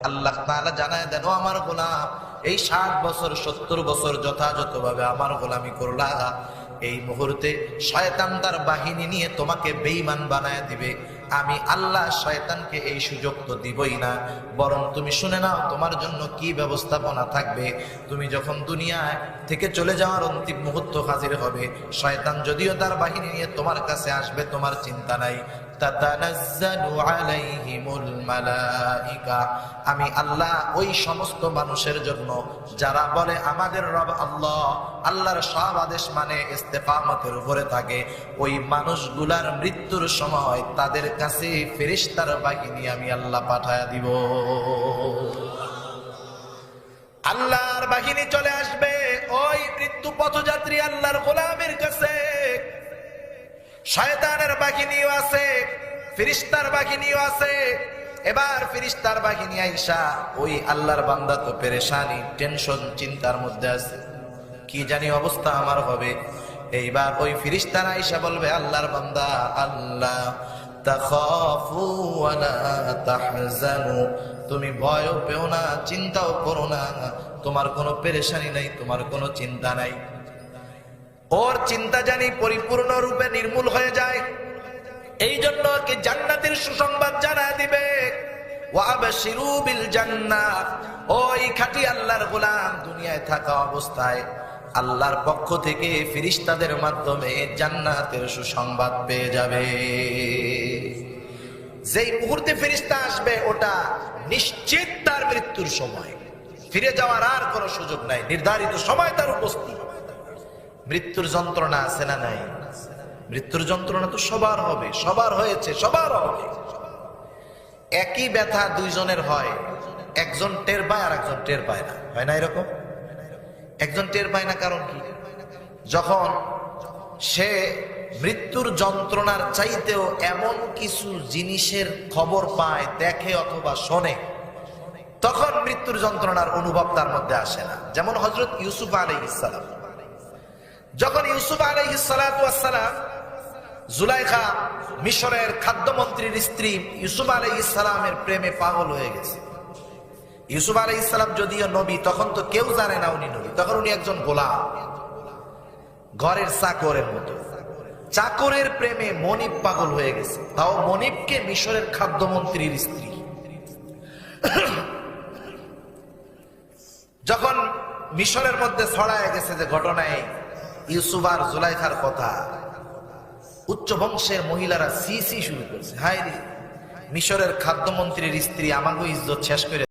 আল্লাহ তাআলা জানায় দেন, ও আমার গোলাম, এই ষাট বছর, সত্তর বছর যথাযথভাবে আমার গোলামি করলা। এই মুহূর্তে শয়তান তার বাহিনী নিয়ে তোমাকে বেঈমান বানায় দিবে। আমি আল্লাহ শয়তানকে এই সুযোগ তো দিবই না। বরং তুমি শুনে নাও, তোমার জন্য কি ব্যবস্থাপনা থাকবে। তুমি যখন দুনিয়ায় থেকে চলে যাওয়ার অন্তিম মুহূর্ত হাজির হবে, শয়তান যদিও তার বাহিনী নিয়ে তোমার কাছে আসবে, তোমার চিন্তা নাই। আমি আল্লাহ ওই সমস্ত মানুষের জন্য যারা বলে, আমাদের রব আল্লাহ, আল্লাহর সব আদেশ মানে ইস্তেফামতের উপরে থাকে। ওই মানুষগুলার মৃত্যুর সময় তাদের কাছে ফেরিস্তার বাহিনী আমি আল্লাহ পাঠায়া দিব। আল্লাহর বাহিনী চলে আসবে। ওই মৃত্যু পথযাত্রী আল্লাহর গোলামের কাছে শয়তানের বাহিনীও আছে, ফিরিস্তার বাহিনীও আছে। এবার ফিরিস্তার বাহিনী আইসা, ওই আল্লাহর বান্দা তো পেরেশানি, টেনশন, চিন্তার মধ্যে আছে। কি জানি অবস্থা আমার হবে। এইবার ওই ফিরিস্তার আইসা বলবে, আল্লাহর বান্দা, আল্লাহ তুমি ভয়ও পেও না, চিন্তাও করো না। তোমার কোনো পেরেশানি নাই, তোমার কোনো চিন্তা নাই। ওর চিন্তা জানি পরিপূর্ণ রূপে নির্মূল হয়ে যায়। এই জন্য কি জান্নাতের সুসংবাদ জানা দিবে। ওই খাঁটি আল্লাহর গোলাম দুনিয়ায় থাকা অবস্থায় আল্লাহর পক্ষ থেকে ফিরিস্তাদের মাধ্যমে জান্নাতের সুসংবাদ পেয়ে যাবে। যেই মুহূর্তে ফিরিস্তা আসবে, ওটা নিশ্চিত তার মৃত্যুর সময়। ফিরে যাওয়ার আর কোনো সুযোগ নাই। নির্ধারিত সময় তার উপস্থিত। মৃত্যুর যন্ত্রণা আছে না নাই? মৃত্যুর যন্ত্রণা তো সবার হবে, সবার হয়েছে, সবার হবে। একই ব্যথা দুইজনের হয়, একজন টের পায় আর একজন টের পায় না। হয় না এরকম? একজন টের পায় না কারণ কি? যখন সে মৃত্যুর যন্ত্রণার চাইতেও এমন কিছু জিনিসের খবর পায়, দেখে অথবা শোনে, তখন মৃত্যুর যন্ত্রণার অনুভব তার মধ্যে আসে না। যেমন হজরত ইউসুফ আলাই ইসালাম যখন ইউসুফ আলাই সালাম জুলাইখা মিশরের খাদ্যমন্ত্রীর স্ত্রী ইউসুফ আলাই ইসলামের প্রেমে পাগল হয়ে গেছে। ইউসুফ আলাই ইসলাম যদিও নবী, তখন তো কেউ জানে না উনি নবী, তখন উনি একজন গোলাম। ঘরের চাকরের মতো। চাকরের প্রেমে মনিব পাগল হয়ে গেছে। তাও মনিবকে মিশরের খাদ্যমন্ত্রীর স্ত্রী। যখন মিশরের মধ্যে ছড়ায় গেছে যে ঘটনায় ইউসুফ আর জুলাইখার কথা। উচ্চ বংশের মহিলারা সি সি শুরু করছে। হায় রে, মিশরের খাদ্যমন্ত্রীর স্ত্রী আমাকে ইজ্জত শেষ করে